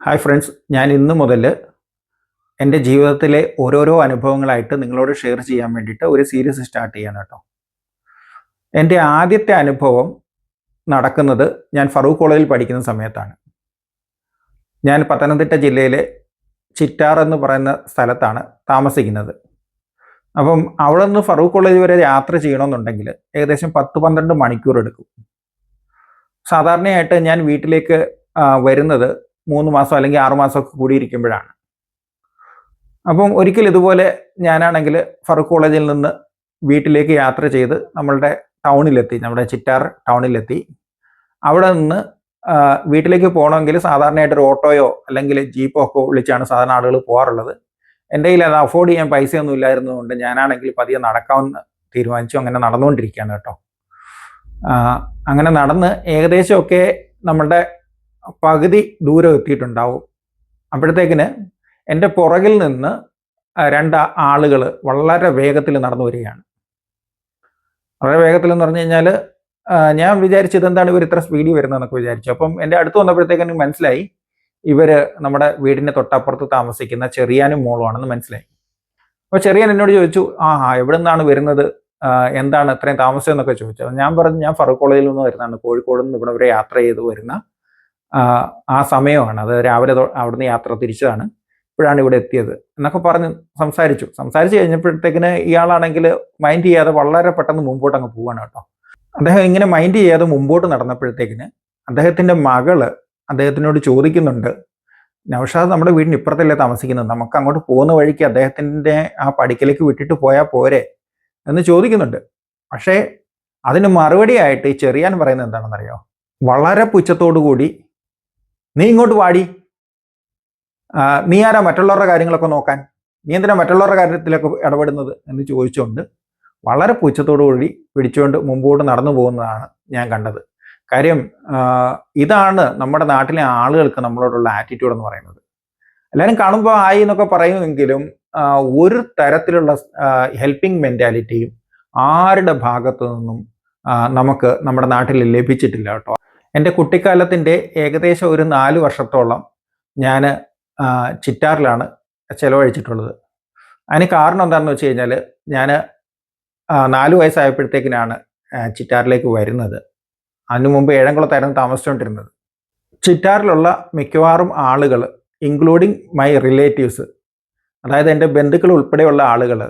Hi friends ഞാൻ ഇന്ന് മുതൽ എന്റെ ജീവിതത്തിലെ ഓരോരോ അനുഭവങ്ങളായിട്ട് നിങ്ങളോട് ഷെയർ ചെയ്യാൻ വേണ്ടിയിട്ട് ഒരു സീരീസ് സ്റ്റാർട്ട് ചെയ്യാൻ കേട്ടോ. എന്റെ ആദ്യത്തെ അനുഭവം നടക്കുന്നത് ഞാൻ ഫറൂഖ് കോളേജിൽ പഠിക്കുന്ന സമയത്താണ്. ഞാൻ പത്തനംതിട്ട ജില്ലയിലെ ചിറ്റാർ എന്ന് പറയുന്ന സ്ഥലത്താണ് താമസിക്കുന്നത്. അപ്പം അവിടെ നിന്ന് ഫറൂഖ് കോളേജ് വരെ യാത്ര ചെയ്യണമെന്നുണ്ടെങ്കിൽ ഏകദേശം പത്ത് പന്ത്രണ്ട് മണിക്കൂർ എടുക്കും. സാധാരണയായിട്ട് ഞാൻ വീട്ടിലേക്ക് വരുന്നത് മൂന്ന് മാസം അല്ലെങ്കിൽ ആറ് മാസമൊക്കെ കൂടിയിരിക്കുമ്പോഴാണ്. അപ്പം ഒരിക്കൽ ഇതുപോലെ ഞാനാണെങ്കിൽ ഫറൂഖ് കോളേജിൽ നിന്ന് വീട്ടിലേക്ക് യാത്ര ചെയ്ത് നമ്മളുടെ ടൗണിലെത്തി നമ്മുടെ ചിറ്റാർ ടൗണിലെത്തി. അവിടെ നിന്ന് വീട്ടിലേക്ക് പോകണമെങ്കിൽ സാധാരണയായിട്ട് ഒരു ഓട്ടോയോ അല്ലെങ്കിൽ ജീപ്പോ ഒക്കെ വിളിച്ചാണ് സാധാരണ ആളുകൾ പോകാറുള്ളത്. എന്റെ കയ്യിൽ അത് അഫോർഡ് ചെയ്യാൻ പൈസയൊന്നും ഇല്ലായിരുന്നതുകൊണ്ട് ഞാനാണെങ്കിൽ പതിയെ നടക്കാമെന്ന് തീരുമാനിച്ചു. അങ്ങനെ നടന്നുകൊണ്ടിരിക്കുകയാണ് കേട്ടോ. അങ്ങനെ നടന്ന് ഏകദേശമൊക്കെ നമ്മളുടെ പകുതി ദൂരം എത്തിയിട്ടുണ്ടാവും. അപ്പോഴത്തേക്കിന് എന്റെ പുറകിൽ നിന്ന് രണ്ട് ആളുകൾ വളരെ വേഗത്തിൽ നടന്നു വരികയാണ്. വളരെ വേഗത്തിൽ എന്ന് പറഞ്ഞു കഴിഞ്ഞാൽ ഞാൻ വിചാരിച്ചു എന്താണ് ഇവർ ഇത്ര സ്പീഡിൽ വരുന്നതെന്നൊക്കെ വിചാരിച്ചു. അപ്പം എന്റെ അടുത്ത് വന്നപ്പോഴത്തേക്കും മനസ്സിലായി ഇവർ നമ്മുടെ വീടിന്റെ തൊട്ടപ്പുറത്ത് താമസിക്കുന്ന ചെറിയാനും മോളുമാണെന്ന് മനസ്സിലായി. അപ്പോൾ ചെറിയൻ എന്നോട് ചോദിച്ചു ആ ആ എവിടെ നിന്നാണ് വരുന്നത് എന്താണ് ഇത്രയും താമസം? എന്നൊക്കെ ചോദിച്ചത് ഞാൻ പറഞ്ഞു ഞാൻ ഫറൂഖ് കോളേജിൽ നിന്ന് വരുന്നതാണ്. കോഴിക്കോട് നിന്ന് ഇവിടെ വരെ യാത്ര ചെയ്ത് വരുന്ന ആ, സമയമാണ്. അത് രാവിലെ അവിടുന്ന് യാത്ര തിരിച്ചതാണ്. ഇപ്പോഴാണ് ഇവിടെ എത്തിയത്. എന്നൊക്കെ പറഞ്ഞ് സംസാരിച്ചു. സംസാരിച്ച് കഴിഞ്ഞപ്പോഴത്തേക്കിന് ഇയാളാണെങ്കിൽ മൈൻഡ് ചെയ്യാതെ വളരെ പെട്ടെന്ന് മുമ്പോട്ട് അങ്ങ് പോവാണ് കേട്ടോ. അദ്ദേഹം ഇങ്ങനെ മൈൻഡ് ചെയ്യാതെ മുമ്പോട്ട് നടന്നപ്പോഴത്തേക്കിന് അദ്ദേഹത്തിന്റെ മകൾ അദ്ദേഹത്തിനോട് ചോദിക്കുന്നുണ്ട് നൗഷാദ് നമ്മുടെ വീടിന് ഇപ്പുറത്തല്ലേ താമസിക്കുന്നത്? നമുക്ക് അങ്ങോട്ട് പോകുന്ന വഴിക്ക് അദ്ദേഹത്തിന്റെ ആ പടിക്കലേക്ക് വിട്ടിട്ട് പോയാൽ പോരെ? എന്ന് ചോദിക്കുന്നുണ്ട്. പക്ഷേ അതിന് മറുപടിയായിട്ട് ഈ ചെറിയാൻ പറയുന്നത് എന്താണെന്നറിയോ? വളരെ പുച്ഛത്തോടു കൂടി നീ ഇങ്ങോട്ട് വാടി. നീ ആരാ മറ്റുള്ളവരുടെ കാര്യങ്ങളൊക്കെ നോക്കാൻ? നീ എന്തിനാ മറ്റുള്ളവരുടെ കാര്യത്തിലൊക്കെ ഇടപെടുന്നത് എന്ന് ചോദിച്ചുകൊണ്ട് വളരെ പുച്ഛത്തോടു കൂടി പിടിച്ചുകൊണ്ട് മുമ്പോട്ട് നടന്നു പോകുന്നതാണ് ഞാൻ കണ്ടത്. കാര്യം ഇതാണ് നമ്മുടെ നാട്ടിലെ ആളുകൾക്ക് നമ്മളോടുള്ള ആറ്റിറ്റ്യൂഡ് എന്ന് പറയുന്നത്. എല്ലാവരും കാണുമ്പോൾ ആയി എന്നൊക്കെ പറയുമെങ്കിലും ഒരു തരത്തിലുള്ള ഹെൽപ്പിംഗ് മെന്റാലിറ്റിയും ആരുടെ ഭാഗത്തു നിന്നും നമുക്ക് നമ്മുടെ നാട്ടിൽ ലഭിച്ചിട്ടില്ല കേട്ടോ. എന്റെ കുട്ടിക്കാലത്തിന്റെ ഏകദേശം ഒരു നാല് വർഷത്തോളം ഞാൻ ചിറ്റാറിലാണ് ചിലവഴിച്ചിട്ടുള്ളത്. അതിന് കാരണം എന്താണെന്ന് വെച്ച് കഴിഞ്ഞാൽ ഞാൻ നാല് വയസ്സായപ്പോഴത്തേക്കിനാണ് ചിറ്റാറിലേക്ക് വരുന്നത്. അതിനു മുമ്പ് ഏഴംകുളത്തായിരുന്നു താമസിച്ചുകൊണ്ടിരുന്നത്. ചിറ്റാറിലുള്ള മിക്കവാറും ആളുകൾ ഇൻക്ലൂഡിങ് മൈ റിലേറ്റീവ്സ് അതായത് എന്റെ ബന്ധുക്കൾ ഉൾപ്പെടെയുള്ള ആളുകൾ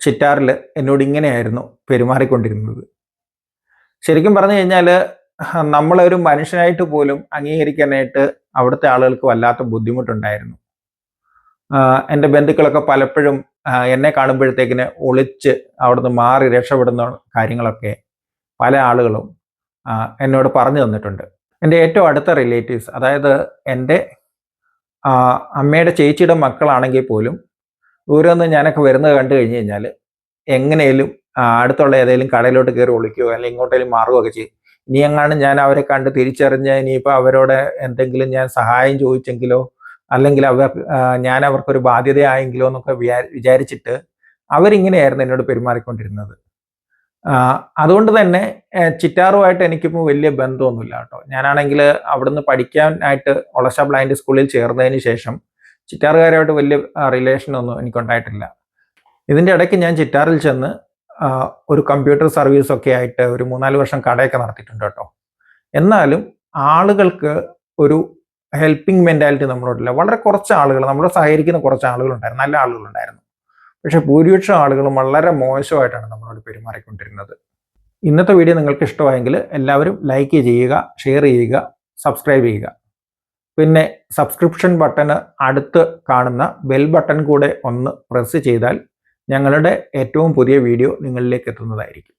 ചിറ്റാറിൽ എന്നോട് ഇങ്ങനെയായിരുന്നു പെരുമാറിക്കൊണ്ടിരുന്നത്. ശരിക്കും പറഞ്ഞു കഴിഞ്ഞാൽ നമ്മളൊരു മനുഷ്യനായിട്ട് പോലും അംഗീകരിക്കാനായിട്ട് അവിടുത്തെ ആളുകൾക്ക് വല്ലാത്ത ബുദ്ധിമുട്ടുണ്ടായിരുന്നു. എന്റെ ബന്ധുക്കളൊക്കെ പലപ്പോഴും എന്നെ കാണുമ്പോഴത്തേക്കിന് ഒളിച്ച് അവിടുന്ന് മാറി രക്ഷപ്പെടുന്ന കാര്യങ്ങളൊക്കെ പല ആളുകളും എന്നോട് പറഞ്ഞു തന്നിട്ടുണ്ട്. എന്റെ ഏറ്റവും അടുത്ത റിലേറ്റീവ്സ് അതായത് എന്റെ അമ്മയുടെ ചേച്ചിയുടെ മക്കളാണെങ്കിൽ പോലും ദൂരെ നിന്ന് ഞാനൊക്കെ വരുന്നത് കണ്ടു കഴിഞ്ഞ് കഴിഞ്ഞാൽ എങ്ങനെയും അടുത്തുള്ള ഏതെങ്കിലും കടയിലോട്ട് കയറി ഒളിക്കുകയോ അല്ലെങ്കിൽ ഇങ്ങോട്ടേലും മാറുകയൊക്കെ ചെയ്യും. ഇനി എങ്ങാനും ഞാൻ അവരെ കണ്ട് തിരിച്ചറിഞ്ഞ് ഇനിയിപ്പോൾ അവരോട് എന്തെങ്കിലും ഞാൻ സഹായം ചോദിച്ചെങ്കിലോ അല്ലെങ്കിൽ അവർ ഞാൻ അവർക്കൊരു ബാധ്യതയായെങ്കിലോ എന്നൊക്കെ വിചാ- വിചാരിച്ചിട്ട് അവരിങ്ങനെയായിരുന്നു എന്നോട് പെരുമാറിക്കൊണ്ടിരുന്നത്. അതുകൊണ്ട് തന്നെ ചിറ്റാറുമായിട്ട് എനിക്കിപ്പോൾ വലിയ ബന്ധമൊന്നുമില്ല കേട്ടോ. ഞാനാണെങ്കിൽ അവിടുന്ന് പഠിക്കാനായിട്ട് ഒളശ ബ്ലൈൻഡ് സ്കൂളിൽ ചേർന്നതിന് ശേഷം ചിറ്റാറുകാരുമായിട്ട് വലിയ റിലേഷനൊന്നും എനിക്കുണ്ടായിട്ടില്ല. ഇതിന്റെ ഇടയ്ക്ക് ഞാൻ ചിറ്റാറിൽ ചെന്ന് ഒരു കമ്പ്യൂട്ടർ സർവീസ് ഒക്കെ ആയിട്ട് ഒരു മൂന്നാൽ വർഷം കടയൊക്കെ നടത്തിയിട്ടുണ്ട് കേട്ടോ. എന്നാലും ആളുകൾക്ക് ഒരു ഹെൽപ്പിംഗ് മെന്റാലിറ്റി നമ്മളോടില്ല. വളരെ കുറച്ച് ആളുകൾ നമ്മളെ സഹകരിക്കുന്ന കുറച്ച് ആളുകളുണ്ടായിരുന്നു. നല്ല ആളുകളുണ്ടായിരുന്നു. പക്ഷെ ഭൂരിപക്ഷം ആളുകളും വളരെ മോശമായിട്ടാണ് നമ്മളോട് പെരുമാറിക്കൊണ്ടിരുന്നത്. ഇന്നത്തെ വീഡിയോ നിങ്ങൾക്ക് ഇഷ്ടമായെങ്കിൽ എല്ലാവരും ലൈക്ക് ചെയ്യുക ഷെയർ ചെയ്യുക സബ്സ്ക്രൈബ് ചെയ്യുക. പിന്നെ സബ്സ്ക്രിപ്ഷൻ ബട്ടന് അടുത്ത് കാണുന്ന ബെൽ ബട്ടൺ കൂടെ ഒന്ന് പ്രസ് ചെയ്താൽ ഞങ്ങളുടെ ഏറ്റവും പുതിയ വീഡിയോ നിങ്ങളിലേക്ക് എത്തുന്നതായിരിക്കും.